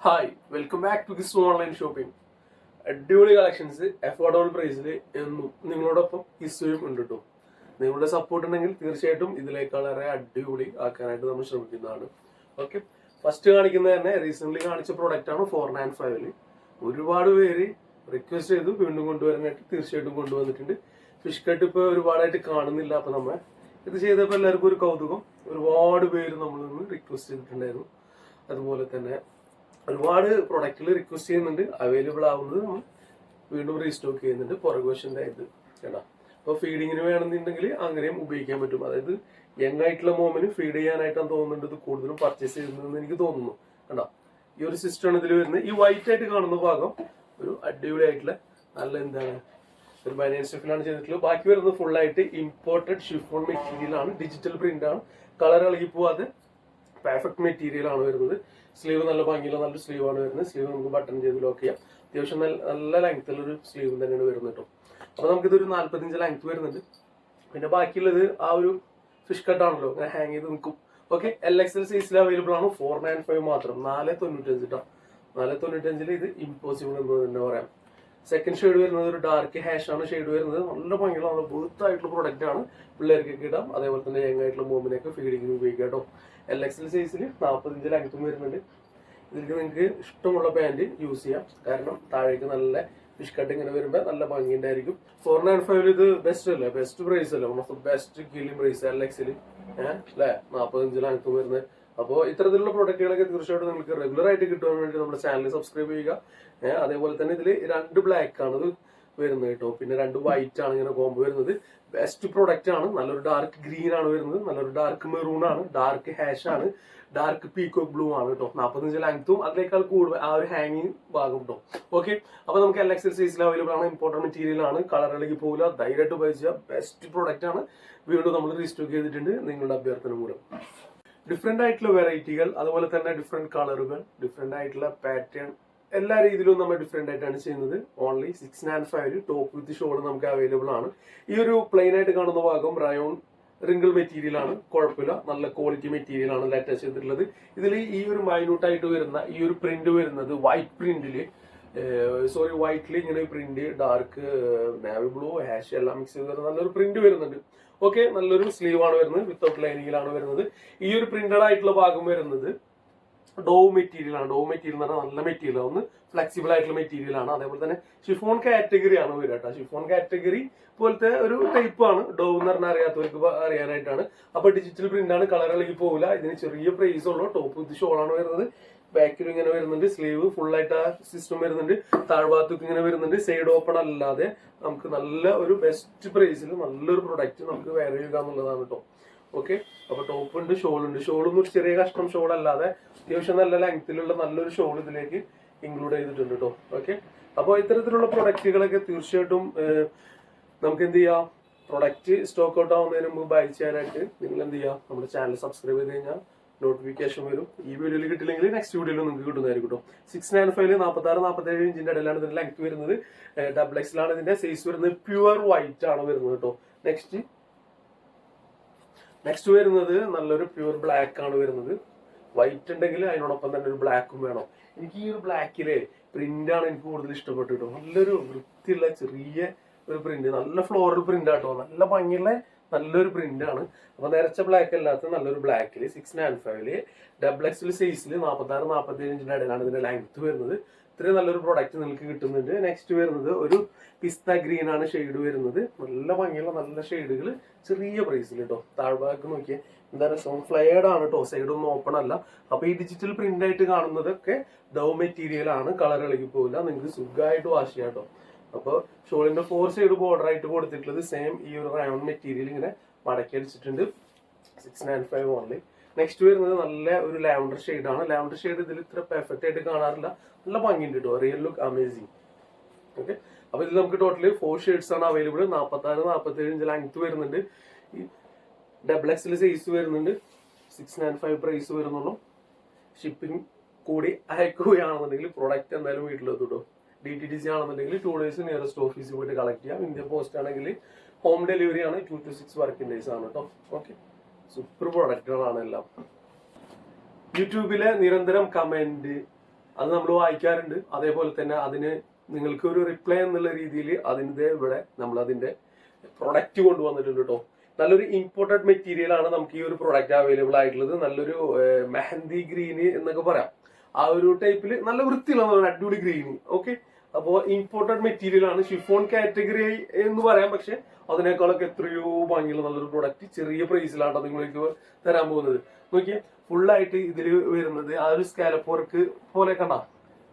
Hi welcome back to this online shopping അടിപൊളി collections affordable പ്രൈസിൽ എന്നും നിങ്ങളോടൊപ്പം ഇസ്വയും ഉണ്ട് കേട്ടോ നിങ്ങളുടെ സപ്പോർട്ട് ഉണ്ടെങ്കിൽ തീർച്ചയായിട്ടും ഇതിലേക്കാളേറെ അടിപൊളി ആക്കാനായിട്ട് നമ്മൾ ശ്രമിക്കുന്നതാണ്. ഓക്കെ ഫസ്റ്റ് കാണിക്കുന്നത് തന്നെ റീസെന്റ് കാണിച്ച പ്രോഡക്റ്റ് ആണ് ഫോർ നയൻ ഫൈവിൽ ഒരുപാട് പേര് റിക്വസ്റ്റ് ചെയ്തു വീണ്ടും കൊണ്ടുവരാനായിട്ട് തീർച്ചയായിട്ടും കൊണ്ടുവന്നിട്ടുണ്ട്. ഫിഷ് കട്ട് ഇപ്പോൾ ഒരുപാടായിട്ട് കാണുന്നില്ല അപ്പൊ നമ്മൾ ഇത് ചെയ്തപ്പോൾ എല്ലാവർക്കും ഒരു കൗതുകം. ഒരുപാട് പേര് നമ്മളിൽ നിന്ന് റിക്വസ്റ്റ് ചെയ്തിട്ടുണ്ടായിരുന്നു. അതുപോലെ തന്നെ ഒരുപാട് പ്രൊഡക്റ്റുകൾ റിക്വസ്റ്റ് ചെയ്യുന്നുണ്ട്. അവൈലബിൾ ആവുന്നത് നമ്മൾ വീണ്ടും റീസ്റ്റോക്ക് ചെയ്യുന്നുണ്ട്. പുറകുവശന്റെ ഇത് കേട്ടോ. അപ്പോൾ ഫീഡിങ്ങിന് വേണമെന്നുണ്ടെങ്കിൽ അങ്ങനെയും ഉപയോഗിക്കാൻ പറ്റും. അതായത് യങ് ആയിട്ടുള്ള മോമിന് ഫീഡ് ചെയ്യാനായിട്ടാണ് തോന്നുന്നുണ്ട്. ഇത് കൂടുതലും പർച്ചേസ് ചെയ്യുന്നതെന്ന് എനിക്ക് തോന്നുന്നു. കേട്ടോ ഈ ഒരു സിസ്റ്റം ആണ് ഇതിൽ വരുന്നത്. ഈ വൈറ്റ് ആയിട്ട് കാണുന്ന ഭാഗം ഒരു അടിപൊളി ആയിട്ടുള്ള നല്ല എന്താണ്? ഒരു ബനിയൻ സ്റ്റിഫിലാണ് ചെയ്തിട്ടുള്ളത്. ബാക്കി വരുന്നത് ഫുൾ ആയിട്ട് ഇമ്പോർട്ടഡ് ഷിഫോൺ മെറ്റീരിയൽ ആണ്. ഡിജിറ്റൽ പ്രിന്റ് ആണ്. കളർ ഇളകി പോവാതെ പെർഫെക്റ്റ് മെറ്റീരിയൽ ആണ് വരുന്നത്. സ്ലീവ് നല്ല ഭംഗിയുള്ള നല്ലൊരു സ്ലീവ് ആണ് വരുന്നത്. സ്ലീവ് നമുക്ക് ബട്ടൺ ചെയ്ത് ലോക്ക് ചെയ്യാം. അത്യാവശ്യം നല്ല നല്ല ലെങ്ത്തുള്ള ഒരു സ്ലീവ് തന്നെയാണ് വരുന്നത് കേട്ടോ അപ്പോൾ നമുക്കിതൊരു നാല്പത്തിയഞ്ച് ലെങ്ത് വരുന്നുണ്ട്. പിന്നെ ബാക്കിയുള്ളത് ആ ഒരു ഫിഷ് കട്ട് ആണല്ലോ. ഇങ്ങനെ ഹാങ് ചെയ്ത് നിൽക്കും. ഓക്കെ എൽ എക്സ് എൽ സൈസിൽ അവൈലബിൾ ആണ്. ഫോർ നയൻ ഫൈവ് മാത്രം. നാല് തൊണ്ണൂറ്റഞ്ച് കേട്ടോ നാല് തൊണ്ണൂറ്റഞ്ചിൽ ഇത് ഇമ്പോസിബിൾ എന്ന് തന്നെ പറയാം. സെക്കൻഡ് ഷെയ്ഡ് വരുന്നത് ഒരു ഡാർക്ക് ഹാഷ് ആണ് ഷെയ്ഡ് വരുന്നത്. നല്ല ഭംഗിയുള്ള നല്ല ബൂത്ത് ആയിട്ടുള്ള പ്രൊഡക്റ്റ് ആണ്. പിള്ളേർക്കൊക്കെ ഇടാം. അതേപോലെ തന്നെ യങ് ആയിട്ടുള്ള മൂമിനൊക്കെ ഫീഡിങ്ങിന് ഉപയോഗിക്കാം കേട്ടോ എൽ എക്സ് എൽ സൈസിൽ നാൽപ്പത്തഞ്ച് ലെങ്ത്തും വരുന്നുണ്ട്. ഇതിലേക്ക് നിങ്ങൾക്ക് ഇഷ്ടമുള്ള പാന്റ് യൂസ് ചെയ്യാം. കാരണം താഴേക്ക് നല്ല ഫിഷ് കട്ട് ഇങ്ങനെ വരുമ്പോൾ നല്ല ഭംഗി ഉണ്ടായിരിക്കും. ഫോർ നയൻ ഫൈവിൽ ഇത് ബെസ്റ്റ് അല്ലേ? ബെസ്റ്റ് പ്രൈസ് അല്ലേ? One of the best killing price L എക്സിൽ അല്ലേ? നാൽപ്പത്തഞ്ച് ലെങ്ത്തും വരുന്നത്. അപ്പോൾ ഇത്തരത്തിലുള്ള പ്രൊഡക്റ്റുകളൊക്കെ തീർച്ചയായിട്ടും നിങ്ങൾക്ക് റെഗുലർ ആയിട്ട് കിട്ടുവാൻ വേണ്ടി നമ്മുടെ ചാനൽ സബ്സ്ക്രൈബ് ചെയ്യുക. അതേപോലെ തന്നെ ഇതിൽ രണ്ട് ബ്ലാക്ക് ആണ്. വരുന്നത് കേട്ടോ. പിന്നെ രണ്ട് വൈറ്റ് ആണ് ഇങ്ങനെ കോംബോ വരുന്നത്. ബെസ്റ്റ് പ്രോഡക്റ്റ് ആണ്. നല്ലൊരു ഡാർക്ക് ഗ്രീൻ ആണ് വരുന്നത്. നല്ലൊരു ഡാർക്ക് മെറൂൺ ആണ്. ഡാർക്ക് ഹാഷ് ആണ്. ഡാർക്ക് പീക്കോ ബ്ലൂ ആണ് കേട്ടോ. നാൽപ്പത്തഞ്ച് ലെങ്ത്തും അതിനേക്കാൾ കൂടുതൽ ആ ഒരു ഹാങ്ങിങ് ഭാഗം കേട്ടോ ഓക്കെ അപ്പൊ നമുക്ക് എല്ലാ എക്സസൈസിൽ അവൈലബിൾ ആണ്. ഇമ്പോർട്ടന്റ് മെറ്റീരിയൽ ആണ്. കളർ ഇളകി പോകില്ല ധൈര്യമായിട്ട് ഉപയോഗിച്ച ബെസ്റ്റ് പ്രോഡക്റ്റ് ആണ്. വീണ്ടും നമ്മൾ റീസ്റ്റോക്ക് ചെയ്തിട്ടുണ്ട് നിങ്ങളുടെ അഭ്യർത്ഥന മൂലം. ഡിഫറെന്റ് ആയിട്ടുള്ള വെറൈറ്റികൾ അതുപോലെ തന്നെ ഡിഫറെന്റ് കളറുകൾ ഡിഫറെന്റ് ആയിട്ടുള്ള പാറ്റേൺ എല്ലാ രീതിയിലും നമ്മൾ ഡിഫറെന്റ് ആയിട്ടാണ് ചെയ്യുന്നത്. Only six and five top with shawl നമുക്ക് അവൈലബിൾ ആണ്. ഈ ഒരു പ്ലെയിൻ ആയിട്ട് കാണുന്ന ഭാഗം റയോൺ റിങ്കിൾ മെറ്റീരിയൽ ആണ്. കുഴപ്പമില്ല. നല്ല ക്വാളിറ്റി മെറ്റീരിയൽ ആണ് അറ്റാച്ച് ചെയ്തിട്ടുള്ളത്. ഇതിൽ ഈ ഒരു മൈന്യൂട്ട് ആയിട്ട് വരുന്ന ഈ ഒരു പ്രിന്റ് വരുന്നത് വൈറ്റ് പ്രിന്റിൽ സോറി വൈറ്റിൽ ഇങ്ങനെ print dark navy blue ash എല്ലാം മിക്സ് ചെയ്ത് നല്ലൊരു പ്രിന്റ് വരുന്നുണ്ട്. ഓക്കെ നല്ലൊരു സ്ലീവ് ആണ് വരുന്നത്. വിത്തൗട്ട് ലൈനിങ്ങിലാണ് വരുന്നത്. ഈ ഒരു പ്രിന്റഡ് ആയിട്ടുള്ള ഭാഗം വരുന്നത് ഡോ മെറ്റീരിയൽ ആണ്. ഡോ മെറ്റീരിയൽ എന്ന് പറഞ്ഞാൽ നല്ല മെറ്റീരിയൽ ഒന്ന് ഫ്ലെക്സിബിൾ ആയിട്ടുള്ള മെറ്റീരിയൽ ആണ്. അതേപോലെ തന്നെ ഷിഫോൺ കാറ്റഗറി ആണ് വരിക കേട്ടോ. ഷിഫോൺ കാറ്റഗറി പോലത്തെ ഒരു ടൈപ്പ് ആണ് ഡോ എന്ന് പറഞ്ഞാൽ അറിയാത്തവർക്ക് അറിയാനായിട്ടാണ്. അപ്പൊ ഡിജിറ്റൽ പ്രിന്റ് ആണ് കളർ ഇളകി പോകില്ല ഇതിന് ചെറിയ പ്രൈസ് ഉള്ളൂ. ടോപ്പ് ഷോൾ ആണ് വരുന്നത്. ബാക്കിൽ ഇങ്ങനെ വരുന്നുണ്ട്. സ്ലീവ് ഫുൾ ആയിട്ട് ആ സിസ്റ്റം വരുന്നുണ്ട്. താഴ്ഭാഗത്തേക്ക് ഇങ്ങനെ വരുന്നുണ്ട്. സൈഡ് ഓപ്പൺ അല്ലാതെ നമുക്ക് നല്ല ഒരു ബെസ്റ്റ് പ്രൈസിൽ നല്ലൊരു പ്രൊഡക്റ്റ് നമുക്ക് വേറെ ചെയ്യുക എന്നുള്ളതാണ് കേട്ടോ ഓക്കെ? അപ്പൊ ടോപ്പ് ഉണ്ട് ഷോൾ ഉണ്ട്. ഷോളും ഒരു ചെറിയ കഷ്ണം ഷോൾ അല്ലാതെ അത്യാവശ്യം നല്ല ലെങ്ത്തിലുള്ള നല്ലൊരു ഷോൾ ഇതിലേക്ക് ഇൻക്ലൂഡ് ചെയ്തിട്ടുണ്ട് കേട്ടോ ഓക്കെ? അപ്പോൾ ഇത്തരത്തിലുള്ള പ്രൊഡക്റ്റുകളൊക്കെ തീർച്ചയായിട്ടും നമുക്ക് എന്ത് ചെയ്യാം? പ്രൊഡക്റ്റ് സ്റ്റോക്ക് ഔട്ട് ആവുന്നതിന് മുമ്പ് ബൈ ചെയ്യാനായിട്ട് നിങ്ങൾ എന്ത് ചെയ്യാം? നമ്മുടെ ചാനൽ സബ്സ്ക്രൈബ് ചെയ്ത് കഴിഞ്ഞാൽ നോട്ടിഫിക്കേഷൻ വരും. ഈ വീഡിയോയിൽ കിട്ടില്ലെങ്കിൽ നെക്സ്റ്റ് വീഡിയോയിൽ നിങ്ങൾക്ക് കിട്ടുന്നതായിരിക്കും കേട്ടോ സിക്സ് നയൻ ഫൈവ് നാൽപ്പത്തി ആറ് നാൽപ്പത്തി ഏഴ് ഇഞ്ചിന്റെ ഇടയിലാണ് ഇതിന്റെ ലെങ്ത് വരുന്നത്. ഡബിൾ എക്സിലാണ് ഇതിന്റെ സൈസ് വരുന്നത്. പ്യുവർ വൈറ്റ് ആണ് വരുന്നത് കേട്ടോ നെക്സ്റ്റ് നെക്സ്റ്റ് വരുന്നത് നല്ലൊരു പ്യൂർ ബ്ലാക്ക് ആണ് വരുന്നത്. വൈറ്റ് ഉണ്ടെങ്കിൽ അതിനോടൊപ്പം തന്നെ ഒരു ബ്ലാക്കും വേണം. എനിക്ക് ഈ ഒരു ബ്ലാക്കിലെ പ്രിന്റ് ആണ് എനിക്ക് കൂടുതൽ ഇഷ്ടപ്പെട്ടു കേട്ടോ നല്ലൊരു വൃത്തിയുള്ള ചെറിയ ഒരു പ്രിന്റ് നല്ല ഫ്ലോറൽ പ്രിന്റ് ആട്ടോ. നല്ല ഭംഗിയുള്ള നല്ലൊരു പ്രിന്റ് ആണ്. അപ്പൊ നിരച്ച ബ്ലാക്ക് അല്ലാത്ത നല്ലൊരു ബ്ലാക്കിൽ സിക്സ് നയൻ ഫൈവിൽ ഡബിൾ എക്സിൽ സൈസിൽ നാൽപ്പത്തി ആറ് നാൽപ്പത്തി ഏഴ് ഇഞ്ചിന്റെ ഇടയിലാണ് ഇതിന്റെ ലെങ്ത് വരുന്നത്. ഇത്രയും നല്ലൊരു പ്രൊഡക്റ്റ് നിങ്ങൾക്ക് കിട്ടുന്നുണ്ട്. നെക്സ്റ്റ് വരുന്നത് ഒരു പിസ്ത ഗ്രീൻ ആണ് ഷെയ്ഡ് വരുന്നത്. നല്ല ഭംഗിയുള്ള നല്ല ഷെയ്ഡുകൾ ചെറിയ പ്രൈസിൽ കേട്ടോ താഴ്ഭാഗത്ത് നോക്കിയാൽ എന്താ പറയുക ഫ്ലയേഡ് ആണ് കേട്ടോ സൈഡ് ഒന്നും ഓപ്പൺ അല്ല. അപ്പൊ ഈ ഡിജിറ്റൽ പ്രിന്റ് ആയിട്ട് കാണുന്നതൊക്കെ ഡൗ മെറ്റീരിയൽ ആണ്. കളർ ഇളകി പോകില്ല നിങ്ങൾക്ക് സുഖമായിട്ട് വാഷ് ചെയ്യാം കേട്ടോ അപ്പോൾ ഷോളിന്റെ ഫോർ സൈഡ് ബോർഡർ ആയിട്ട് കൊടുത്തിട്ടുള്ളത് സെയിം ഈ ഒരു റയോൺ മെറ്റീരിയൽ ഇങ്ങനെ മടക്കി അടിച്ചിട്ടുണ്ട്. Six nine five only next വരുന്നത് നല്ല ഒരു ലാവൻഡർ ആണ്. ലാവൻഡർ ഷെയ്ഡ് ഇതിൽ ഇത്ര പെർഫെക്റ്റ് ആയിട്ട് കാണാറില്ല. നല്ല ഭംഗിയുണ്ട് കേട്ടോ റിയൽ ലുക്ക് അമേസിങ് ഓക്കെ അപ്പൊ ഇതിൽ നമുക്ക് ടോട്ടലി ഫോർ ഷെയ്ഡ്സ് ആണ് അവൈലബിൾ നാൽപ്പത്തി ആറ് നാൽപ്പത്തി ഏഴ് ഇഞ്ച് ലെങ്ത് വരുന്നുണ്ട്. ഡബിൾ എക്സിൽ സൈസ് വരുന്നുണ്ട്. സിക്സ് നയൻ ഫൈവ് പ്രൈസ് വരുന്നുള്ളൂ. ഷിപ്പിംഗ് കൂടി അയക്കുകയാണെന്നുണ്ടെങ്കിൽ പ്രൊഡക്റ്റ് എന്തായാലും വീട്ടിലെത്തും ഡി ടി ഡി സി ആണെന്നുണ്ടെങ്കിൽ ടു ഡേയ്സ് നിയറസ്റ്റ് ഓഫീസിൽ പോയിട്ട് കളക്ട് ചെയ്യാം. ഇന്ത്യ പോസ്റ്റ് ആണെങ്കിൽ ഹോം ഡെലിവറി ആണ് two to six working days ആണ് കേട്ടോ ഓക്കെ സൂപ്പർ പ്രൊഡക്റ്റുകളാണ് എല്ലാം. യൂട്യൂബിലെ നിരന്തരം കമന്റ് അത് നമ്മൾ വായിക്കാറുണ്ട്. അതേപോലെ തന്നെ അതിന് നിങ്ങൾക്ക് ഒരു റിപ്ലൈ എന്നുള്ള രീതിയിൽ അതിന്റെ ഇവിടെ നമ്മൾ അതിന്റെ പ്രൊഡക്റ്റ് കൊണ്ടുവന്നിട്ടുണ്ട് കേട്ടോ നല്ലൊരു ഇമ്പോർട്ടഡ് മെറ്റീരിയൽ ആണ് നമുക്ക് ഈ ഒരു പ്രൊഡക്റ്റ് അവൈലബിൾ ആയിട്ടുള്ളത്. നല്ലൊരു മെഹന്തി ഗ്രീന് എന്നൊക്കെ പറയാം. ആ ഒരു ടൈപ്പിൽ നല്ല വൃത്തിയുള്ള അടിപൊളി ഗ്രീന്. ഓക്കെ അപ്പോൾ ഇമ്പോർട്ടഡ് മെറ്റീരിയൽ ആണ് ഷിഫോൺ കാറ്റഗറി എന്ന് പറയാം. പക്ഷെ അതിനേക്കാളൊക്കെ എത്രയോ ഭംഗിയുള്ള നല്ലൊരു പ്രൊഡക്റ്റ് ചെറിയ പ്രൈസിലാണ് നിങ്ങൾക്ക് തരാൻ പോകുന്നത്. നോക്കിയേ ഫുള്ളായിട്ട് ഇതിൽ വരുന്നത് ആ ഒരു സ്കാലപ്പ് വർക്ക് പോലെ കണ്ട?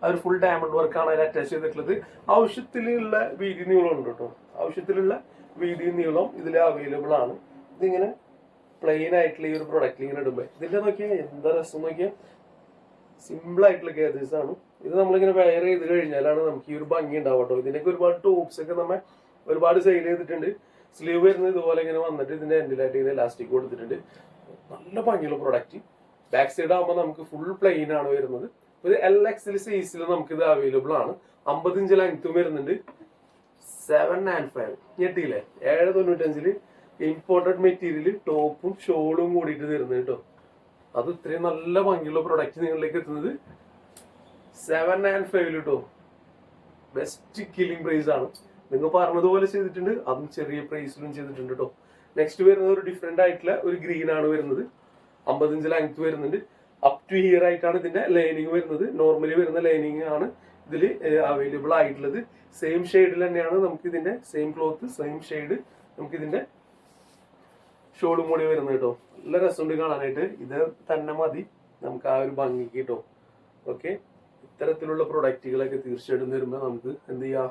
ആ ഒരു ഫുൾ ഡയമണ്ട് വർക്കാണ് അതിൽ അറ്റാച്ച് ചെയ്തിട്ടുള്ളത്. ആവശ്യത്തിലുള്ള വീതി നിങ്ങളുണ്ട് കേട്ടോ. ആവശ്യത്തിലുള്ള വീതി നീളം ഇതിൽ അവൈലബിൾ ആണ്. ഇതിങ്ങനെ പ്ലെയിൻ ആയിട്ടുള്ള ഈ ഒരു പ്രൊഡക്റ്റ് ഇങ്ങനെ ഇടുമ്പോൾ ഇതിന്റെ നോക്കിയാൽ എന്താ രസം നോക്കിയാൽ സിമ്പിൾ ആയിട്ടുള്ള ഗേദേഴ്സ് ആണ്. ഇത് നമ്മളിങ്ങനെ വെയർ ചെയ്ത് കഴിഞ്ഞാലാണ് നമുക്ക് ഈ ഒരു ഭംഗി ഉണ്ടാവും കേട്ടോ. ഇതിനൊക്കെ ഒരുപാട് ടോപ്സ് ഒക്കെ നമ്മൾ ഒരുപാട് സെയിൽ ചെയ്തിട്ടുണ്ട്. സ്ലീവ് വരുന്നത് ഇതുപോലെ ഇങ്ങനെ വന്നിട്ട് ഇതിന്റെ എൻഡിലായിട്ട് ഇങ്ങനെ ഇലാസ്റ്റിക് കൊടുത്തിട്ടുണ്ട്. നല്ല ഭംഗിയുള്ള പ്രൊഡക്റ്റ് ബാക്ക് സൈഡ് ആകുമ്പോൾ നമുക്ക് ഫുൾ പ്ലെയിൻ ആണ് വരുന്നത്. ഒരു എൽ എക്സിൽ സൈസിൽ നമുക്ക് ഇത് അവൈലബിൾ ആണ്. അമ്പത് ഇഞ്ച് ലെങ്ത്തും വരുന്നുണ്ട്. സെവൻ ആൻഡ് ഫൈവ് ഞെട്ടിയില്ലേ? ഏഴ് തൊണ്ണൂറ്റഞ്ചിൽ ഇമ്പോർട്ടഡ് മെറ്റീരിയൽ ടോപ്പും ഷോളും കൂടിയിട്ട് തരുന്നത് കേട്ടോ. അത് ഇത്രയും നല്ല ഭംഗിയുള്ള പ്രൊഡക്റ്റ് നിങ്ങളിലേക്ക് എത്തുന്നത് സെവൻ ആൻഡ് ഫൈവ് കേട്ടോ ബെസ്റ്റ് കില്ലിംഗ് പ്രൈസ് ആണ്. നിങ്ങൾ പറഞ്ഞതുപോലെ ചെയ്തിട്ടുണ്ട്. അതും ചെറിയ പ്രൈസിലും ചെയ്തിട്ടുണ്ട് കേട്ടോ നെക്സ്റ്റ് വരുന്നത് ഒരു ഡിഫറെന്റ് ആയിട്ടുള്ള ഒരു ഗ്രീൻ ആണ് വരുന്നത്. അമ്പത്തഞ്ച് ലെങ്ത് വരുന്നുണ്ട്. അപ് ടു ഹിയർ ആയിട്ടാണ് ഇതിന്റെ ലൈനിങ് വരുന്നത്. നോർമലി വരുന്ന ലൈനിങ് ആണ് ഇതിൽ അവൈലബിൾ ആയിട്ടുള്ളത്. സെയിം ഷെയ്ഡിൽ തന്നെയാണ് നമുക്ക് ഇതിന്റെ സെയിം ക്ലോത്ത് സെയിം ഷെയ്ഡ് നമുക്ക് ഇതിന്റെ ഷോളും കൂടി വരുന്നത് കേട്ടോ. നല്ല രസമുണ്ട് കാണാനായിട്ട്. ഇത് തന്നെ മതി. നമുക്ക് ആ ഒരു ഭംഗിക്ക് കേട്ടോ. ഓക്കെ ഇത്തരത്തിലുള്ള പ്രൊഡക്റ്റുകളൊക്കെ തീർച്ചയായിട്ടും വരുമ്പോൾ നമുക്ക് എന്ത് ചെയ്യാം?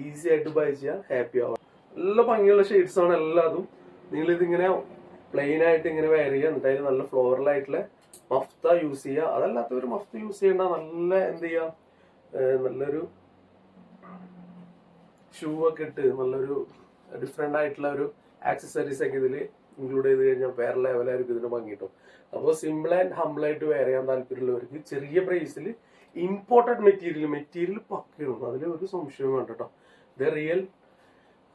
ഈസി ആയിട്ട് ബൈ ചെയ്യാം ഹാപ്പി ആവാം. നല്ല ഭംഗിയുള്ള ഷെയ്ഡ്സ് ആണ് എല്ലാതും. നിങ്ങൾ ഇതിങ്ങനെ പ്ലെയിൻ ആയിട്ട് ഇങ്ങനെ വെയർ ചെയ്യുക എന്നിട്ട് നല്ല ഫ്ലോറൽ ആയിട്ടുള്ള മഫ്ത യൂസ് ചെയ്യുക. അതല്ലാത്തവർ മഫ്ത യൂസ് ചെയ്യേണ്ട നല്ല എന്ത് ചെയ്യുക നല്ലൊരു ഷൂ ഒക്കെ ഇട്ട് നല്ലൊരു ഡിഫറെന്റ് ആയിട്ടുള്ള ഒരു ആക്സസറീസ് ഒക്കെ ഇതിൽ ഇൻക്ലൂഡ് ചെയ്ത് കഴിഞ്ഞാൽ വേറെ ലെവലായിരിക്കും ഇതിന് ഭംഗി കിട്ടും. അപ്പോൾ സിമ്പിൾ ആൻഡ് ഹംബിളായിട്ട് വെയർ ചെയ്യാൻ താല്പര്യമുള്ളവർക്ക് ചെറിയ പ്രൈസിൽ ഇമ്പോർട്ടഡ് മെറ്റീരിയൽ മെറ്റീരിയൽ പക്കയാണ് അതിൽ ഒരു സംശയവും വേണ്ട കേട്ടോ ഇത് റിയൽ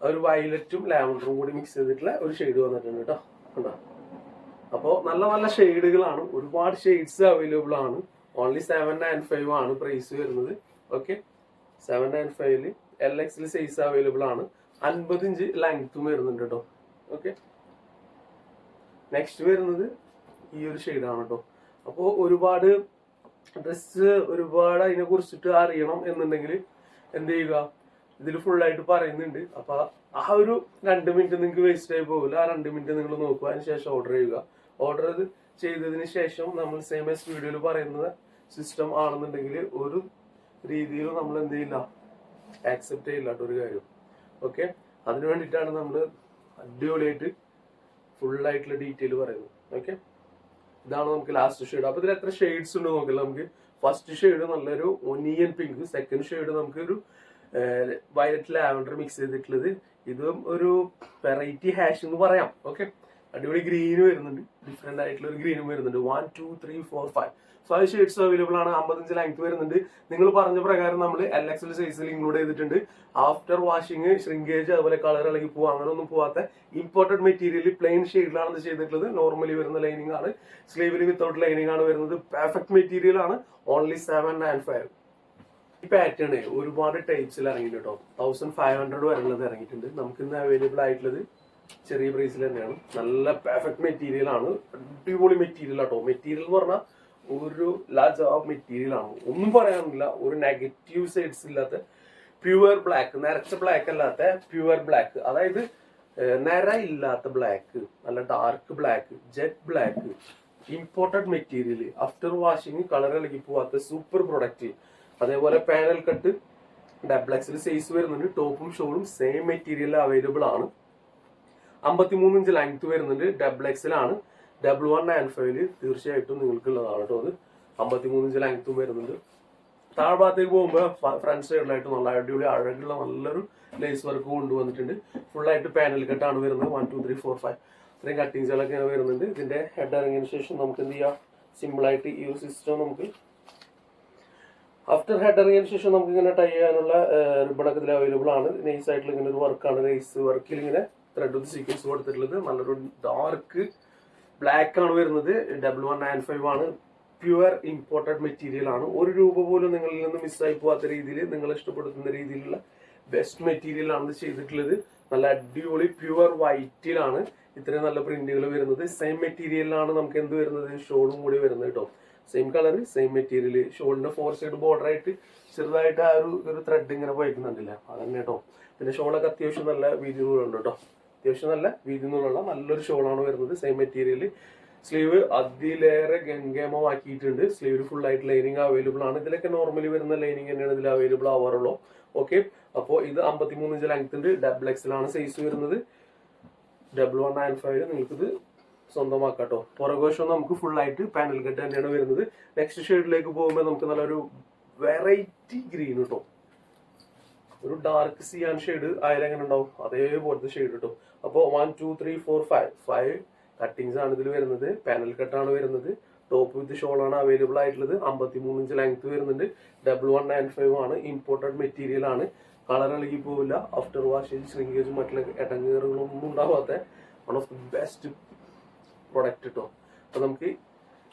ഒരു വയലറ്റും ലാവൻഡറും കൂടി മിക്സ് ചെയ്തിട്ടുള്ള ഒരു ഷെയ്ഡ് വന്നിട്ടുണ്ട് കേട്ടോ കണ്ടോ? അപ്പോൾ നല്ല നല്ല ഷെയ്ഡുകളാണ് ഒരുപാട് ഷെയ്ഡ്സ് അവൈലബിൾ ആണ്. ഓൺലി സെവൻ നയൻ ഫൈവ് ആണ് പ്രൈസ് വരുന്നത്. ഓക്കെ സെവൻ നയൻ ഫൈവിൽ എൽ എക്സിൽ സൈസ് അവൈലബിൾ ആണ്. അൻപത് ഇഞ്ച് ലെങ്ത്തും വരുന്നുണ്ട് കേട്ടോ ഓക്കെ നെക്സ്റ്റ് വരുന്നത് ഈ ഒരു ഷെയ്ഡാണ് കേട്ടോ അപ്പോൾ ഒരുപാട് ഡ്രസ് ഒരുപാട് അതിനെ കുറിച്ചിട്ട് അറിയണം എന്നുണ്ടെങ്കിൽ എന്ത് ചെയ്യുക? ഇതിൽ ഫുള്ളായിട്ട് പറയുന്നുണ്ട്. അപ്പൊ ആ ഒരു രണ്ട് മിനിറ്റ് നിങ്ങൾക്ക് വേസ്റ്റ് ആയി പോകില്ല ആ രണ്ട് മിനിറ്റ് നിങ്ങൾ നോക്കുക. അതിന് ശേഷം ഓർഡർ ചെയ്യുക. ഓർഡർ ചെയ്തതിന് ശേഷം നമ്മൾ സെയിം എസ് വീഡിയോയിൽ പറയുന്ന സിസ്റ്റം ആണെന്നുണ്ടെങ്കിൽ ഒരു രീതിയിലും നമ്മൾ എന്ത് ചെയ്യില്ല ആക്സെപ്റ്റ് ചെയ്യില്ലട്ടോ ഒരു കാര്യം. ഓക്കെ അതിന് വേണ്ടിയിട്ടാണ് നമ്മൾ അടിപൊളിയായിട്ട് ഫുൾ ആയിട്ടുള്ള ഡീറ്റെയിൽ പറയുന്നത്. ഓക്കെ ഇതാണ് നമുക്ക് ലാസ്റ്റ് ഷെയ്ഡ് അപ്പൊ ഇതിൽ എത്ര ഷെയ്ഡ്സ് ഉണ്ട് നോക്കില്ല നമുക്ക്. ഫസ്റ്റ് ഷെയ്ഡ് നല്ലൊരു ഒനിയൻ പിങ്ക് സെക്കൻഡ് ഷെയ്ഡ് നമുക്ക് ഒരു വയലറ്റ് ലാവൻഡർ മിക്സ് ചെയ്തിട്ടുള്ളത്. ഇതും ഒരു വെറൈറ്റി ഹാഷ് എന്ന് പറയാം. ഓക്കെ അടിപൊളി ഗ്രീൻ വരുന്നുണ്ട്. ഡിഫറെന്റ് ആയിട്ടുള്ള ഒരു ഗ്രീനും വരുന്നുണ്ട്. One two three four five five shades available ആണ്. അമ്പത്തഞ്ച് ലെങ്ത് വരുന്നുണ്ട്. നിങ്ങൾ പറഞ്ഞ പ്രകാരം നമ്മൾ എൽ എക്സ് സൈസിൽ ഇൻക്ലൂഡ് ചെയ്തിട്ടുണ്ട്. ആഫ്റ്റർ വാഷിംഗ് ഷ്രിങ്കേജ് അതുപോലെ കളർ ഇളകി പോവാ അങ്ങനെ ഒന്നും പോവാത്ത ഇമ്പോർട്ടഡ് മെറ്റീരിയൽ പ്ലെയിൻ ഷെയ്ഡിലാണ് ചെയ്തിട്ടുള്ളത്. നോർമലി വരുന്ന ലൈനിങ് ആണ്. സ്ലീവിൽ വിത്തൗട്ട് ലൈനിങ് ആണ് വരുന്നത്. പെർഫെക്റ്റ് മെറ്റീരിയൽ ആണ്. ഓൺലി സെവൻ നയൻ ഫൈവ് ഈ പാറ്റേൺ ഒരുപാട് ടൈപ്സിൽ ഇറങ്ങിയിട്ടുണ്ട് കേട്ടോ തൗസൻഡ് ഫൈവ് ഹൺഡ്രഡ് വരെയുള്ളത് ഇറങ്ങിയിട്ടുണ്ട്. നമുക്ക് ഇന്ന് അവൈലബിൾ ആയിട്ടുള്ളത് ചെറിയ പ്രൈസിൽ തന്നെയാണ്. നല്ല പെർഫെക്റ്റ് മെറ്റീരിയൽ ആണ്. അടിപൊളി മെറ്റീരിയൽ ആട്ടോ. മെറ്റീരിയൽ എന്ന് പറഞ്ഞാൽ ഒരു ലാജ് മെറ്റീരിയൽ ആണ്. ഒന്നും പറയാനില്ല. ഒരു നെഗറ്റീവ് സൈഡ്സ് ഇല്ലാത്ത പ്യുവർ ബ്ലാക്ക് നരച്ച ബ്ലാക്ക് അല്ലാത്ത പ്യുവർ ബ്ലാക്ക് അതായത് നിര ഇല്ലാത്ത ബ്ലാക്ക് നല്ല dark black jet black imported material after washing colour ഇളകി പോവാത്ത സൂപ്പർ പ്രൊഡക്റ്റ് അതേപോലെ പാനൽ കട്ട് ഡബ്ലക്സിൽ സൈസ് വരുന്നുണ്ട്. ടോപ്പും ഷോളും സെയിം മെറ്റീരിയൽ അവൈലബിൾ ആണ്. അമ്പത്തിമൂന്ന് ഇഞ്ച് ലെങ്ത് വരുന്നുണ്ട്. ഡബിൾ എക്സിലാണ് ഡബിൾ വൺ ആൻഡ് ഫൈവിൽ തീർച്ചയായിട്ടും നിങ്ങൾക്കുള്ളതാണ് കേട്ടോ അത്. അമ്പത്തിമൂന്ന് ഇഞ്ച് ലെങ്ത്തും വരുന്നുണ്ട്. താഴ്ഭാഗത്തേക്ക് പോകുമ്പോൾ ഫ്രണ്ട് സൈഡിലായിട്ട് നല്ല അടിപൊളി അഴകുള്ള നല്ലൊരു ലേസ് വർക്ക് കൊണ്ടുവന്നിട്ടുണ്ട്. ഫുള്ളായിട്ട് പാനൽ കട്ടാണ് വരുന്നത്. One two three four five ഇത്രയും കട്ടിങ്സുകളൊക്കെ വരുന്നുണ്ട്. ഇതിന്റെ ഹെഡ് ഇറങ്ങിയതിന് ശേഷം നമുക്ക് എന്ത് ചെയ്യാം? സിമ്പിളായിട്ട് ഈ ഒരു സിസ്റ്റം നമുക്ക് ആഫ്റ്റർ ഹെഡ് ഇറങ്ങിയതിന് ശേഷം നമുക്ക് ഇങ്ങനെ ടൈ ചെയ്യാനുള്ള റിബണൊക്കെ ഇതിൽ അവൈലബിൾ ആണ്. നൈസ് ആയിട്ടുള്ള ഇങ്ങനെ ഒരു വർക്കാണ് നൈസ് വർക്കിൽ ഇങ്ങനെ ത്രെഡ് വിത്ത് സീക്വൻസ് കൊടുത്തിട്ടുള്ളത് നല്ലൊരു ഡാർക്ക് ബ്ലാക്ക് ആണ് വരുന്നത്. ഡബിൾ വൺ നയൻ ഫൈവ് ആണ്. പ്യുവർ ഇമ്പോർട്ടഡ് മെറ്റീരിയൽ ആണ്. ഒരു രൂപ പോലും നിങ്ങളിൽ നിന്ന് മിസ്സായി പോകാത്ത രീതിയിൽ നിങ്ങൾ ഇഷ്ടപ്പെടുന്ന രീതിയിലുള്ള ബെസ്റ്റ് മെറ്റീരിയൽ ആണ് ചെയ്തിട്ടുള്ളത്. നല്ല അടിപൊളി പ്യുവർ വൈറ്റിലാണ് ഇത്രയും നല്ല പ്രിന്റുകൾ വരുന്നത്. സെയിം മെറ്റീരിയലിലാണ് നമുക്ക് എന്ത് വരുന്നത്? ഷോളും കൂടി വരുന്നത് കേട്ടോ സെയിം കളർ സെയിം മെറ്റീരിയൽ ഷോളിന്റെ ഫോർ സൈഡ് ബോർഡർ ആയിട്ട് ചെറുതായിട്ട് ആ ഒരു ഒരു ത്രെഡ് ഇങ്ങനെ പോയിക്കുന്നുണ്ടല്ലേ? അതന്നെ കേട്ടോ പിന്നെ ഷോളൊക്കെ അത്യാവശ്യം നല്ല വീതി ഉണ്ട് കേട്ടോ അത്യാവശ്യം നല്ല വീതി നിന്നുള്ള നല്ലൊരു ഷോളാണ് വരുന്നത്. സെയിം മെറ്റീരിയൽ സ്ലീവ് അതിലേറെ ഗംഗേമമാക്കിയിട്ടുണ്ട് സ്ലീവ് ഫുൾ ആയിട്ട് ലൈനിങ് അവൈലബിൾ ആണ്. ഇതിലൊക്കെ നോർമലി വരുന്ന ലൈനിങ് തന്നെയാണ് ഇതിൽ അവൈലബിൾ ആവാറുള്ളൂ. ഓക്കെ അപ്പോൾ ഇത് അമ്പത്തിമൂന്ന് ഇഞ്ച് ലെങ്ത് ഉണ്ട്. ഡബിൾ എക്സിലാണ് സൈസ് വരുന്നത്. ഡബിൾ വൺ നയൻ ഫൈവ് നിങ്ങൾക്കിത് സ്വന്തമാക്കാട്ടോ. പുറകോശം നമുക്ക് ഫുൾ ആയിട്ട് പാനൽ കട്ട് തന്നെയാണ് വരുന്നത്. നെക്സ്റ്റ് ഷെയ്ഡിലേക്ക് പോകുമ്പോൾ നമുക്ക് നല്ലൊരു വെറൈറ്റി ഗ്രീൻ കേട്ടോ ഒരു ഡാർക്ക് സിയാൻ ഷെയ്ഡ് ആയാലും എങ്ങനെ ഉണ്ടാവും. അതേപോലത്തെ ഷെയ്ഡ് കിട്ടും. അപ്പോൾ one two three four five five cuttings ആണ് ഇതിൽ വരുന്നത്. പാനൽ കട്ടാണ് വരുന്നത്. ടോപ്പ് വിത്ത് ഷോൾ ആണ് അവൈലബിൾ ആയിട്ടുള്ളത്. അമ്പത്തി മൂന്ന് ഇഞ്ച് ലെങ്ത് വരുന്നുണ്ട്. ഡബിൾ വൺ നയൻ ഫൈവ് ആണ്. ഇമ്പോർട്ടഡ് മെറ്റീരിയൽ ആണ്. കളർ ഇളകി പോവില്ല. ആഫ്റ്റർ വാഷേജ് ശ്രിങ്കേജ് മറ്റുള്ള ഇടങ്ങേറുകളൊന്നും ഉണ്ടാവാത്ത one of the best product കേട്ടോ അപ്പൊ നമുക്ക്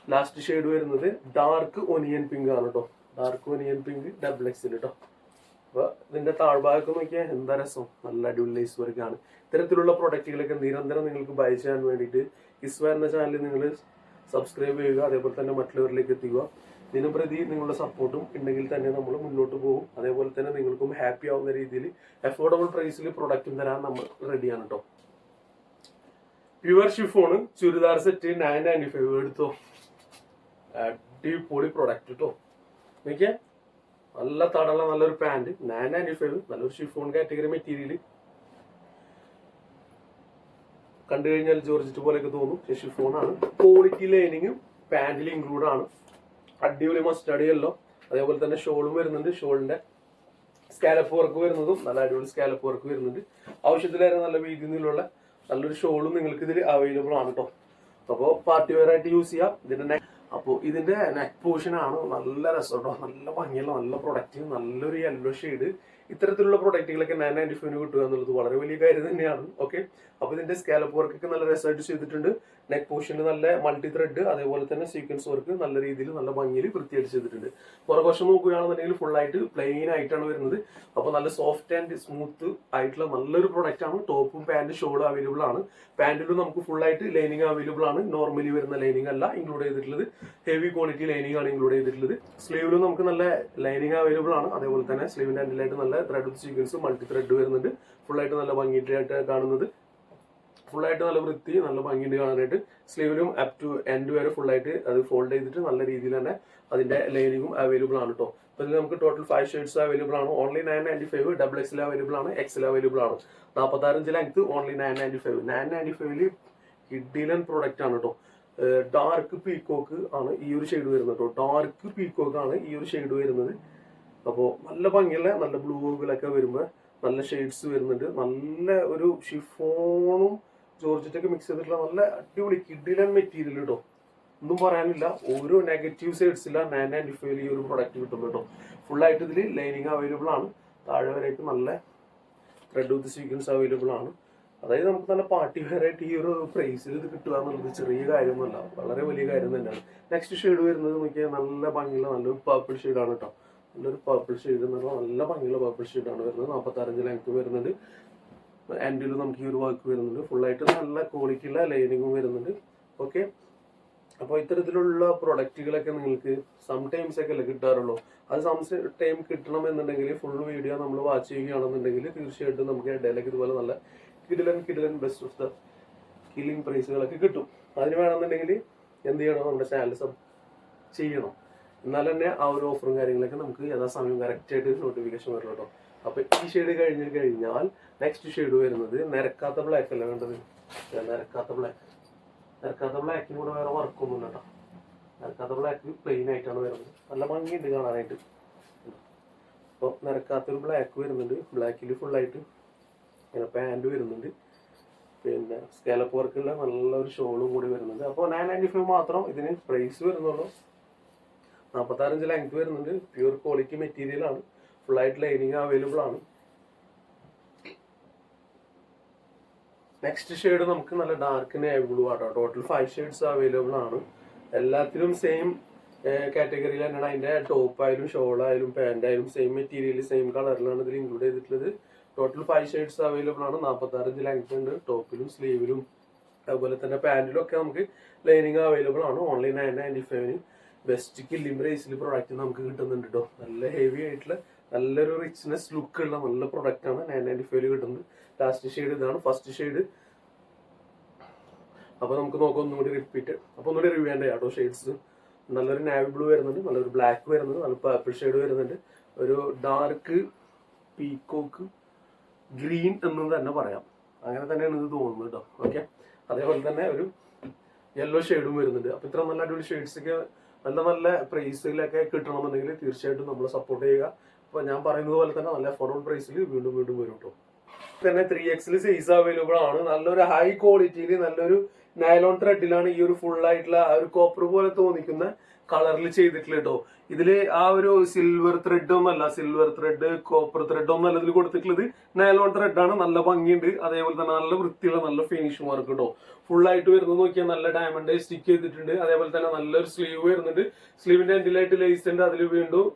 ലാസ്റ്റ് ഷെയ്ഡ് വരുന്നത് ഡാർക്ക് ഒനിയൻ പിങ്ക് ആണ് കേട്ടോ ഡാർക്ക് ഒനിയൻ പിങ്ക് ഡബിൾ എക്സിൽ കേട്ടോ അപ്പൊ ഇതിന്റെ താഴ്ഭാഗത്ത് നോക്കിയാൽ എന്താ രസം? നല്ല അടിപൊളി ലേസ് ഇത്തരത്തിലുള്ള പ്രൊഡക്റ്റുകളൊക്കെ നിരന്തരം നിങ്ങൾക്ക് ബൈ ചെയ്യാൻ വേണ്ടിയിട്ട് ഇസ്വ എന്ന ചാനൽ നിങ്ങൾ സബ്സ്ക്രൈബ് ചെയ്യുക അതേപോലെ തന്നെ മറ്റുള്ളവരിലേക്ക് എത്തിക്കുക. ദിനപ്രതി നിങ്ങളുടെ സപ്പോർട്ടും ഉണ്ടെങ്കിൽ തന്നെ നമ്മൾ മുന്നോട്ട് പോകും. അതേപോലെ തന്നെ നിങ്ങൾക്കും ഹാപ്പി ആവുന്ന രീതിയിൽ അഫോർഡബിൾ പ്രൈസിൽ പ്രൊഡക്റ്റും തരാൻ നമ്മൾ റെഡിയാണ് കേട്ടോ pure chiffon churidar set nine ninety five എടുത്തോ. അടിപൊളി പ്രൊഡക്റ്റ് കേട്ടോ നോക്കിയേ. നല്ല തടള്ള നല്ലൊരു പാന്റ് നയൻ നയന്റി ഫൈവ് നല്ലൊരു ഷിഫോൺ കാറ്റഗറി മെറ്റീരിയൽ കണ്ടു കഴിഞ്ഞാൽ ജോർജിറ്റ് പോലെയൊക്കെ തോന്നും. പക്ഷെ ഷിഫോൺ ആണ്. ക്വാളിറ്റി ലൈനിങ്ങും പാന്റിൽ ഇൻക്ലൂഡ് ആണ്. അടിപൊളി മസ്റ്റഡി അല്ലോ അതേപോലെ തന്നെ ഷോളും വരുന്നുണ്ട്. ഷോളിന്റെ സ്കാലപ്പ് വർക്ക് വരുന്നതും നല്ല അടിപൊളി സ്കാലപ്പ് വർക്ക് വരുന്നുണ്ട്. ആവശ്യത്തിലേറെ നല്ല വീതി നീളമുള്ള നല്ലൊരു ഷോളും നിങ്ങൾക്ക് ഇതിൽ അവൈലബിൾ ആണ് കേട്ടോ അപ്പോൾ പാർട്ടി വെയർ ആയിട്ട് യൂസ് ചെയ്യാം. ഇതിന്റെ അപ്പോൾ ഇതിന്റെ നെക്ക് ആണ്. നല്ല രസമുണ്ടോ നല്ല ഭംഗിയുള്ള നല്ല പ്രൊഡക്റ്റ് നല്ലൊരു യെല്ലോ ഷെയ്ഡ് ഇത്തരത്തിലുള്ള പ്രൊഡക്റ്റുകളൊക്കെ നയൻ നയന്റി ഫൈവിന് കിട്ടുക എന്നുള്ളത് വളരെ വലിയ കാര്യം തന്നെയാണ്. ഓക്കെ അപ്പോൾ ഇതിന്റെ സ്കാലപ്പ് വർക്കൊക്കെ നല്ല രസമായിട്ട് ചെയ്തിട്ടുണ്ട്. നെക്ക് പോർഷനിൽ നല്ല മൾട്ടി ത്രെഡ് അതേപോലെ തന്നെ സീക്വൻസ് വർക്ക് നല്ല രീതിയിൽ നല്ല ഭംഗിയിൽ വൃത്തിയായിട്ട് ചെയ്തിട്ടുണ്ട്. പുറകുവശം നോക്കുകയാണെന്നുണ്ടെങ്കിൽ ഫുൾ ആയിട്ട് പ്ലെയിൻ ആയിട്ടാണ് വരുന്നത്. അപ്പോൾ നല്ല സോഫ്റ്റ് ആൻഡ് സ്മൂത്ത് ആയിട്ടുള്ള നല്ലൊരു പ്രൊഡക്റ്റ് ആണ്. ടോപ്പും പാന്റ് ഷോളും അവൈലബിൾ ആണ്. പാന്റിലും നമുക്ക് ഫുൾ ആയിട്ട് ലൈനിങ് അവൈലബിൾ ആണ്. നോർമലി വരുന്ന ലൈനിങ് അല്ല ഇൻക്ലൂഡ് ചെയ്തിട്ടുള്ളത്. ഹെവി ക്വാളിറ്റി ലൈനിങ് ആണ് ഇൻക്ലൂഡ് ചെയ്തിട്ടുള്ളത്. സ്ലീവിലും നമുക്ക് നല്ല ലൈനിങ് അവൈലബിൾ ആണ്. അതേപോലെ തന്നെ സ്ലീവിന്റെ അൻഡിലായിട്ട് നല്ല ത്രെഡ് സീക്വൻസ് മൾട്ടി ത്രെഡ് വരുന്നുണ്ട്. ഫുൾ ആയിട്ട് നല്ല ഭംഗിയായിട്ട് കാണുന്നത്. ഫുൾ ആയിട്ട് നല്ല വൃത്തി നല്ല ഭംഗിയുണ്ട് കാണാനായിട്ട്. സ്ലീവിലും അപ് ടു എൻഡ് വരെ ഫുൾ ആയിട്ട് അത് ഫോൾഡ് ചെയ്തിട്ട് നല്ല രീതിയിൽ തന്നെ അതിന്റെ ലൈനിങ്ങും അവൈലബിൾ ആണ് കേട്ടോ അപ്പൊ ഇതിൽ നമുക്ക് ടോട്ടൽ ഫൈവ് ഷർട്സ് അവൈലബിൾ ആണ്. Only nine ninety five double എക്സിൽ അവൈലബിൾ ആണ് എക്സിൽ അവൈലബിൾ ആണ്. നാൽപ്പത്തി inch length only nine ninety five nine ninety ഫൈവിൽ കിഡിലൻ പ്രൊഡക്റ്റ് ആണ് കേട്ടോ ഡാർക്ക് പീക്കോക്ക് ആണ് ഈ ഒരു ഷെയ്ഡ് വരുന്നത് കേട്ടോ ഡാർക്ക് പീക്കോക്ക് ആണ് ഈ ഒരു ഷെയ്ഡ് വരുന്നത്. അപ്പോൾ നല്ല ഭംഗിയുള്ള നല്ല ബ്ലൂ ഗോഗിളൊക്കെ വരുമ്പോൾ നല്ല ഷെയ്ഡ്സ് വരുന്നുണ്ട്. നല്ല ഒരു ഷിഫോണും ജോർജറ്റൊക്കെ മിക്സ് ചെയ്തിട്ടുള്ള നല്ല അടിപൊളി കിഡിലൻ മെറ്റീരിയൽ കേട്ടോ ഒന്നും പറയാനില്ല. ഓരോ നെഗറ്റീവ് സൈഡ്സ് ഇല്ല നയൻ നയന്റി ഫൈവിൽ ഈ ഒരു പ്രൊഡക്റ്റ് കിട്ടും കേട്ടോ ഫുൾ ആയിട്ട് ഇതിൽ ലൈനിങ് അവൈലബിൾ ആണ്. താഴെ വരേക്ക് നല്ല ത്രെഡ് വിത്ത് സീക്വൻസ് അവൈലബിൾ ആണ്. അതായത് നമുക്ക് നല്ല പാർട്ടി വെയർ ആയിട്ട് ഈ ഒരു പ്രൈസിൽ ഇത് കിട്ടുക എന്നുള്ളത് ചെറിയ കാര്യമൊന്നുമല്ല. വളരെ വലിയ കാര്യം തന്നെയാണ്. നെക്സ്റ്റ് ഷെയ്ഡ് വരുന്നത് നോക്കിയാൽ നല്ല ഭംഗിയുള്ള നല്ലൊരു പർപ്പിൾ ഷെയ്ഡാണ് കേട്ടോ നല്ലൊരു പർപ്പിൾ ഷെയ്ഡ് എന്ന് പറഞ്ഞാൽ നല്ല ഭംഗിയുള്ള പർപ്പിൾ ഷെയ്ഡാണ് വരുന്നത്. നാൽപ്പത്താറഞ്ച് ലെങ്ത് വരുന്നുണ്ട്. എൻഡിൽ നമുക്ക് ഈ ഒരു വർക്ക് വരുന്നുണ്ട്. ഫുള്ളായിട്ട് നല്ല ക്വാളിറ്റിയുള്ള ലൈനിങ്ങും വരുന്നുണ്ട്. ഓക്കെ അപ്പോൾ ഇത്തരത്തിലുള്ള പ്രൊഡക്റ്റുകളൊക്കെ നിങ്ങൾക്ക് സം ടൈംസ് ഒക്കെ അല്ലേ കിട്ടാറുള്ളൂ. അത് സം ടൈം കിട്ടണം എന്നുണ്ടെങ്കിൽ ഫുൾ വീഡിയോ നമ്മൾ വാച്ച് ചെയ്യുകയാണെന്നുണ്ടെങ്കിൽ തീർച്ചയായിട്ടും നമുക്ക് ഇടയിലേക്ക് ഇതുപോലെ നല്ല കിഡിലൻ കിഡിലൻ ബെസ്റ്റ് ഓഫ് ദ കില്ലിംഗ് പ്രൈസുകളൊക്കെ കിട്ടും. അതിന് വേണമെന്നുണ്ടെങ്കിൽ എന്ത് ചെയ്യണം? നമ്മുടെ ചാനൽ സബ് ചെയ്യണം. എന്നാൽ തന്നെ ആ ഒരു ഓഫറും കാര്യങ്ങളൊക്കെ നമുക്ക് യഥാസമയം കറക്റ്റ് ആയിട്ട് നോട്ടിഫിക്കേഷൻ വരും കേട്ടോ അപ്പൊ ഈ ഷെയ്ഡ് കഴിഞ്ഞ് കഴിഞ്ഞാൽ നെക്സ്റ്റ് ഷെയ്ഡ് വരുന്നത് നിരക്കാത്ത ബ്ലാക്ക് അല്ല വേണ്ടത്? നിരക്കാത്ത ബ്ലാക്ക് നിരക്കാത്ത ബ്ലാക്കിന് കൂടെ വേറെ വർക്കൊന്നും കേട്ടോ നിരക്കാത്ത ബ്ലാക്ക് പ്ലെയിൻ ആയിട്ടാണ് വരുന്നത്. നല്ല ഭംഗിയുണ്ട് കാണാനായിട്ട്. അപ്പോൾ നിരക്കാത്തൊരു ബ്ലാക്ക് വരുന്നുണ്ട്. ബ്ലാക്കിൽ ഫുള്ളായിട്ട് ഇങ്ങനെ പാന്റ് വരുന്നുണ്ട്. പിന്നെ സ്കാലപ്പ് വർക്കുള്ള നല്ലൊരു ഷോളും കൂടി വരുന്നുണ്ട്. അപ്പോൾ നയൻ നയന്റി ഫൈവ് മാത്രം ഇതിന് പ്രൈസ് വരുന്നുള്ളൂ. നാൽപ്പത്താറഞ്ച് ലെങ്ത് വരുന്നുണ്ട്. പ്യൂർ ക്വാളിറ്റി മെറ്റീരിയൽ ആണ്. ഫുൾ ആയിട്ട് ലൈനിങ് അവൈലബിൾ ആണ്. നെക്സ്റ്റ് ഷെയ്ഡ് നമുക്ക് നല്ല ഡാർക്ക് നേവി ബ്ലൂ ആട്ടോ. ടോട്ടൽ ഫൈവ് ഷെയ്ഡ്സ് അവൈലബിൾ ആണ്. എല്ലാത്തിലും സെയിം കാറ്റഗറിയിൽ തന്നെയാണ്. അതിന്റെ ടോപ്പ് ആയാലും ഷോൾ ആയാലും സെയിം മെറ്റീരിയൽ സെയിം കളറിലാണ് ഇതിൽ ഇൻക്ലൂഡ് ചെയ്തിട്ടുള്ളത്. ടോട്ടൽ ഫൈവ് ഷെയ്ഡ്സ് അവൈലബിൾ ആണ്. നാൽപ്പത്തി ആറ് ഇഞ്ച് ലെങ്ത് ഉണ്ട്. ടോപ്പിലും സ്ലീവിലും അതുപോലെ തന്നെ പാന്റിലും ഒക്കെ നമുക്ക് ലൈനിങ് അവൈലബിൾ ആണ്. ഓൺലൈൻ നയൻ നയന്റി ഫൈവിന് ബെസ്റ്റ് കില്ലിം റേസിൽ പ്രൊഡക്റ്റ് നമുക്ക് കിട്ടുന്നുണ്ട് കേട്ടോ നല്ല ഹെവി ആയിട്ടുള്ള നല്ലൊരു റിച്ച്നെസ് ലുക്ക് ഉള്ള നല്ല പ്രൊഡക്റ്റ് ആണ് നയൻ നയന്റി ഫൈവിൽ കിട്ടുന്നത്. ലാസ്റ്റ് ഷെയ്ഡ് ഇതാണ് ഫസ്റ്റ് ഷെയ്ഡ് അപ്പൊ നമുക്ക് നോക്കാം ഒന്നുകൂടി റിപ്പീറ്റ് അപ്പൊ ഒന്നുകൂടി റിവ്യൂ ചെയ്യാൻ കേട്ടോ ഷെയ്ഡ്സ് നല്ലൊരു നാവി ബ്ലൂ വരുന്നുണ്ട് നല്ലൊരു ബ്ലാക്ക് വരുന്നുണ്ട് നല്ല പർപ്പിൾ ഷെയ്ഡ് വരുന്നുണ്ട്. ഒരു ഡാർക്ക് പീക്കോക്ക് ഗ്രീൻ എന്ന് തന്നെ പറയാം. അങ്ങനെ തന്നെയാണ് ഇത് തോന്നുന്നത് കേട്ടോ ഓക്കെ അതേപോലെ തന്നെ ഒരു യെല്ലോ ഷെയ്ഡും വരുന്നുണ്ട്. അപ്പൊ ഇത്ര നല്ല അടിപൊളി ഷെയ്ഡ്സ് ഒക്കെ നല്ല നല്ല പ്രൈസിലൊക്കെ കിട്ടണമെന്നുണ്ടെങ്കിൽ തീർച്ചയായിട്ടും നമ്മൾ സപ്പോർട്ട് ചെയ്യുക. അപ്പൊ ഞാൻ പറയുന്നത് പോലെ തന്നെ നല്ല അഫോർഡബിൾ പ്രൈസിൽ വീണ്ടും വീണ്ടും വരും കേട്ടോ തന്നെ ത്രീ എക്സിൽ സൈസ് അവൈലബിൾ ആണ്. നല്ലൊരു ഹൈ ക്വാളിറ്റിയിൽ നല്ലൊരു നൈലോൺ ത്രെഡിലാണ് ഈ ഒരു ഫുൾ ആയിട്ടുള്ള ആ ഒരു കോപ്പർ പോലെ തോന്നിക്കുന്ന കളറിൽ ചെയ്തിട്ടില്ല കേട്ടോ ഇതിൽ ആ ഒരു സിൽവർ ത്രെഡ് ഒന്നല്ല സിൽവർ ത്രെഡ് കോപ്പർ ത്രെഡ് ഒന്നല്ല ഇതിൽ കൊടുത്തിട്ടുള്ളത്. നയലോൺ ത്രെഡ് ആണ് നല്ല ഭംഗിയുണ്ട്. അതേപോലെ തന്നെ നല്ല വൃത്തിയുള്ള നല്ല ഫിനിഷ് വർക്ക് കേട്ടോ ആയിട്ട് വരുന്നത് നോക്കിയാൽ നല്ല ഡയമണ്ട് സ്റ്റിക്ക് ചെയ്തിട്ടുണ്ട്. അതേപോലെ തന്നെ നല്ലൊരു സ്ലീവ് വരുന്നുണ്ട്. സ്ലീവിന്റെ എൻഡിലായിട്ട് ലേസ് ഉണ്ട് അതിൽ വീണ്ടും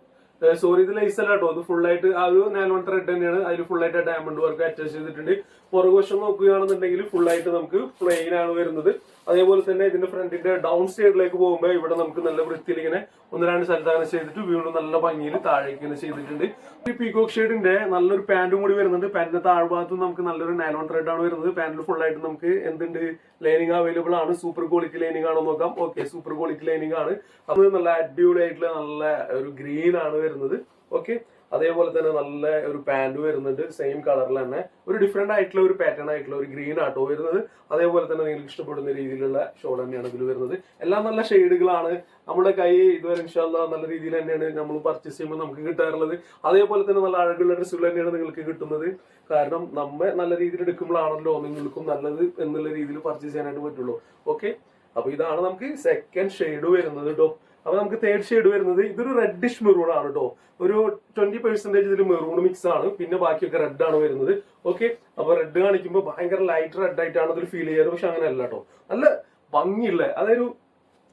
സോറി ഇത് ലൈസ് അല്ല കേട്ടോ ഇത് ഫുൾ ആയിട്ട് ആ ഒരു നയൻ ത്രെഡ് തന്നെയാണ്. അതിൽ ഫുൾ ആയിട്ട് ഡയമണ്ട് വർക്ക് അറ്റാച്ച് ചെയ്തിട്ടുണ്ട്. പുറകുവശം നോക്കുകയാണെന്നുണ്ടെങ്കിൽ ഫുൾ ആയിട്ട് നമുക്ക് പ്ലെയിൻ ആണ് വരുന്നത്. അതേപോലെ തന്നെ ഇതിന്റെ ഫ്രണ്ടിന്റെ ഡൗൺ സൈഡിലേക്ക് പോകുമ്പോൾ ഇവിടെ നമുക്ക് നല്ല വൃത്തിയിൽ ഇങ്ങനെ ഒന്ന് രണ്ട് സ്ഥലത്താണ് ചെയ്തിട്ട് വീണ്ടും നല്ല ഭംഗിയിൽ താഴേക്ക് ഇങ്ങനെ ചെയ്തിട്ടുണ്ട്. ഈ പീകോക്ക് ഷെയ്ഡിന്റെ നല്ലൊരു പാന്റും കൂടി വരുന്നുണ്ട്. പാന്റിന്റെ താഴ്ഭാഗത്തും നമുക്ക് നല്ലൊരു നൈലോൺ ത്രെഡ് ആണ് വരുന്നത്. പാന്റിൽ ഫുൾ ആയിട്ട് നമുക്ക് എന്തുണ്ട്? ലൈനിങ് അവൈലബിൾ ആണ്. സൂപ്പർ ക്വാളിറ്റി ലൈനിങ് ആണോ നോക്കാം. ഓക്കെ സൂപ്പർ ക്വാളിറ്റി ലൈനിങ് ആണ്. അത് നല്ല അടിപൊളി ആയിട്ടുള്ള നല്ല ഒരു ഗ്രീൻ ആണ് വരുന്നത്. ഓക്കെ അതേപോലെ തന്നെ നല്ല ഒരു പാന്റ് വരുന്നുണ്ട് സെയിം കളറിൽ തന്നെ. ഒരു ഡിഫറെന്റ് ആയിട്ടുള്ള ഒരു പാറ്റേൺ ആയിട്ടുള്ള ഒരു ഗ്രീൻ ആട്ടോ വരുന്നത്. അതേപോലെ തന്നെ നിങ്ങൾക്ക് ഇഷ്ടപ്പെടുന്ന രീതിയിലുള്ള ഷോൾ തന്നെയാണ് ഇതിൽ വരുന്നത്. എല്ലാം നല്ല ഷെയ്ഡുകളാണ് നമ്മുടെ കൈ ഇതുവരെ ഇൻഷാല്ല നല്ല രീതിയിൽ തന്നെയാണ് നമ്മൾ പർച്ചേസ് ചെയ്യുമ്പോൾ നമുക്ക് കിട്ടാറുള്ളത്. അതേപോലെ തന്നെ നല്ല അഴകുള്ള ഡ്രസ്സുകൾ തന്നെയാണ് നിങ്ങൾക്ക് കിട്ടുന്നത്. കാരണം നമ്മെ നല്ല രീതിയിൽ എടുക്കുമ്പോഴാണല്ലോ നിങ്ങൾക്കും നല്ലത് എന്നുള്ള രീതിയിൽ പർച്ചേസ് ചെയ്യാനായിട്ട് പറ്റുള്ളൂ. ഓക്കെ അപ്പൊ ഇതാണ് നമുക്ക് സെക്കൻഡ് ഷെയ്ഡ് വരുന്നത്. കേട്ടോ അപ്പൊ നമുക്ക് തേർഡ് ഷെയ്ഡ് വരുന്നത് ഇതൊരു റെഡിഷ് മെറൂൺ ആണ് കേട്ടോ ഒരു ട്വന്റി പെർസെന്റേജ് ഇതിൽ മെറൂൺ മിക്സ് ആണ്. പിന്നെ ബാക്കിയൊക്കെ റെഡ് ആണ് വരുന്നത്. ഓക്കെ അപ്പൊ റെഡ് കാണിക്കുമ്പോൾ ഭയങ്കര ലൈറ്റ് റെഡ് ആയിട്ടാണ് ഇതിൽ ഫീൽ ചെയ്യാറ് പക്ഷെ അങ്ങനെ അല്ല കേട്ടോ നല്ല ഭംഗിയുള്ള അതൊരു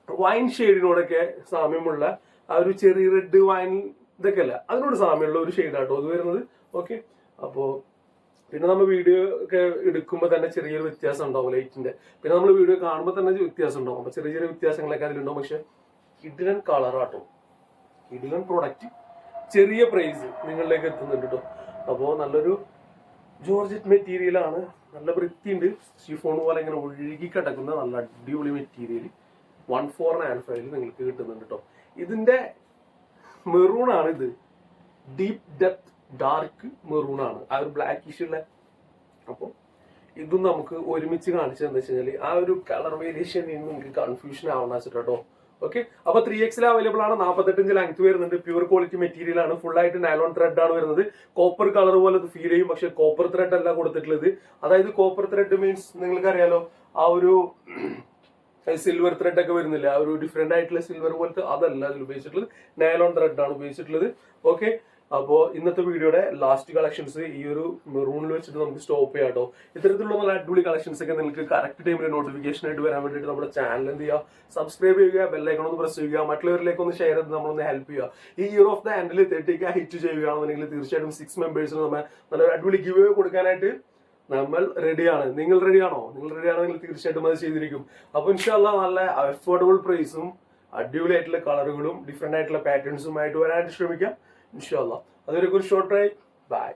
വൈൻ ഷെയ്ഡിനോടൊക്കെ സാമ്യമുള്ള ആ ഒരു ചെറിയ റെഡ് വൈൻ ഇതൊക്കെ അല്ല. അതിനോട് സാമ്യമുള്ള ഒരു ഷെയ്ഡാട്ടോ അത് വരുന്നത്. ഓക്കെ അപ്പോ പിന്നെ നമ്മൾ വീഡിയോ ഒക്കെ എടുക്കുമ്പോൾ തന്നെ ചെറിയൊരു വ്യത്യാസം ഉണ്ടാവും ലൈറ്റിന്റെ പിന്നെ നമ്മൾ വീഡിയോ കാണുമ്പോൾ തന്നെ വ്യത്യാസം ഉണ്ടാവും. അപ്പൊ ചെറിയ ചെറിയ വ്യത്യാസങ്ങളൊക്കെ അതിലുണ്ടാവും. പക്ഷെ കിഡിലൻ കളറാട്ടോ കിഡിലൻ പ്രൊഡക്റ്റ് ചെറിയ പ്രൈസ് നിങ്ങളിലേക്ക് എത്തുന്നുണ്ട് കേട്ടോ അപ്പോൾ നല്ലൊരു ജോർജറ്റ് മെറ്റീരിയൽ ആണ്. നല്ല വൃത്തിയുണ്ട്. ഷിഫോൺ പോലെ ഇങ്ങനെ ഒഴുകി കിടക്കുന്ന നല്ല അടിപൊളി മെറ്റീരിയൽ വൺ ഫോർ നയൻ ഫൈവിൽ നിങ്ങൾക്ക് കിട്ടുന്നുണ്ട് കേട്ടോ ഇതിന്റെ മെറൂൺ ആണ് ഇത്. ഡീപ് ഡെപ്ത് ഡാർക്ക് മെറൂൺ ആണ്. ആ ഒരു ബ്ലാക്ക് ഉള്ള അപ്പോൾ ഇതും നമുക്ക് ഒരുമിച്ച് കാണിച്ചതെന്ന് വെച്ച് കഴിഞ്ഞാൽ ആ ഒരു കളർ വേരിയേഷൻ നിങ്ങൾക്ക് കൺഫ്യൂഷൻ ആവണ വെച്ചിട്ടോ ഓക്കെ അപ്പൊ ത്രീ എക്സിൽ അവൈലബിൾ ആണ്. നാൽപ്പത്തെട്ടിഞ്ച് ലെങ്ത് വരുന്നുണ്ട്. പ്യൂർ ക്വാളിറ്റി മെറ്റീരിയൽ ആണ്. ഫുൾ ആയിട്ട് നൈലോൺ ത്രെഡ് ആണ് വരുന്നത്. കോപ്പർ കളർ പോലെ അത് ഫീൽ ചെയ്യും. പക്ഷെ കോപ്പർ ത്രെഡ് അല്ല കൊടുത്തിട്ടുള്ളത്. അതായത് കോപ്പർ ത്രെഡ് മീൻസ് നിങ്ങൾക്ക് അറിയാലോ ആ ഒരു സിൽവർ ത്രെഡ് ഒക്കെ വരുന്നില്ല? ആ ഒരു ഡിഫറെന്റ് ആയിട്ടുള്ള സിൽവർ പോലത്തെ അതല്ല അതിൽ ഉപയോഗിച്ചിട്ടുള്ളത്. നൈലോൺ ത്രെഡ് ആണ് ഉപയോഗിച്ചിട്ടുള്ളത്. ഓക്കെ അപ്പോ ഇന്നത്തെ വീഡിയോയുടെ ലാസ്റ്റ് കളക്ഷൻസ് ഈ ഒരു മെറൂണിൽ വെച്ചിട്ട് നമുക്ക് സ്റ്റോപ്പ് ചെയ്യാം കേട്ടോ ഇത്തരത്തിലുള്ള നല്ല അടിപൊളി കളക്ഷൻസ് ഒക്കെ നിങ്ങൾക്ക് കറക്റ്റ് ടൈമിൽ നോട്ടിഫിക്കേഷൻ ആയിട്ട് വരാൻ വേണ്ടിയിട്ട് നമ്മുടെ ചാനൽ എന്ത് ചെയ്യുക സബ്സ്ക്രൈബ് ചെയ്യുക ബെല്ലൈക്കൺ ഒന്ന് പ്രസ് ചെയ്യുക മറ്റുള്ളവരിലേക്ക് ഒന്ന് ഷെയർ ചെയ്ത് നമ്മളൊന്ന് ഹെൽപ്പ് ചെയ്യുക. ഈ ഇയർ ഓഫ് ദ എൻഡിൽ കെ ഹിറ്റ് ചെയ്യുകയാണെന്നുണ്ടെങ്കിൽ തീർച്ചയായിട്ടും സിക്സ് മെമ്പേഴ്സിന് നമ്മൾ നല്ലൊരു അടിപൊളി ഗിവ് കൊടുക്കാനായിട്ട് നമ്മൾ റെഡിയാണ് നിങ്ങൾ റെഡിയാണോ നിങ്ങൾ റെഡിയാണെങ്കിൽ തീർച്ചയായിട്ടും അത് ചെയ്തിരിക്കും. അപ്പൊ ഇൻഷാല്ല നല്ല അഫോർഡബിൾ പ്രൈസും അടിപൊളി ആയിട്ടുള്ള കളറുകളും ഡിഫറെന്റ് ആയിട്ടുള്ള പാറ്റേൺസും ആയിട്ട് വരാനായിട്ട് ശ്രമിക്കാം. ഇൻഷാല്ല അതൊരു ഒരു ഷോർട്ട് ബൈ